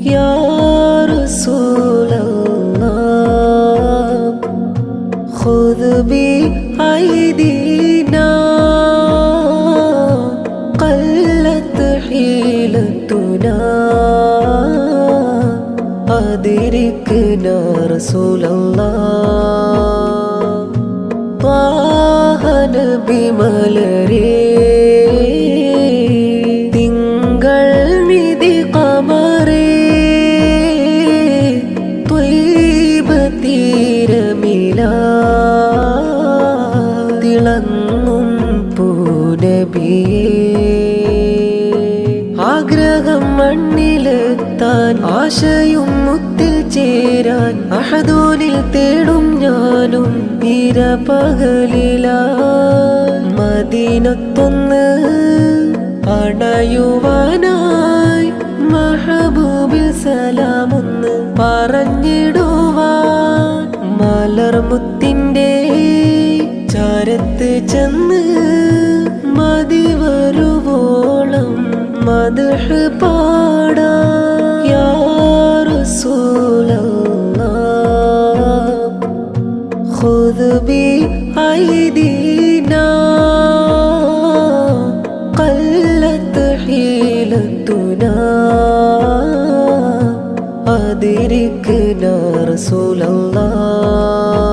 يا رسول الله خذ بأيدينا. قلت حيلتنا. أدركنا رسول الله. طه نبي ملري. തിളങ്ങും പൂനബിയെ ആഗ്രഹം മണ്ണിലെത്താൻ ആശയും മുത്തിൽ ചേരാൻ അഹദൂനിൽ തേടും ഞാനും ഇരപകലില മദീനത്തൊന്ന് അടയുവാനായി മഹബൂബിൽ സലാമൊന്ന് പറഞ്ഞിടുവാൻ. മലർമുത്തിന്റെ ചാരത്ത് ചെന്ന് മതി വരുവോളം മദഹ് പാടാ യാ റസൂലല്ലാഹ് خذ بأيدينا قلت حيلتنا أدركنا رسول الله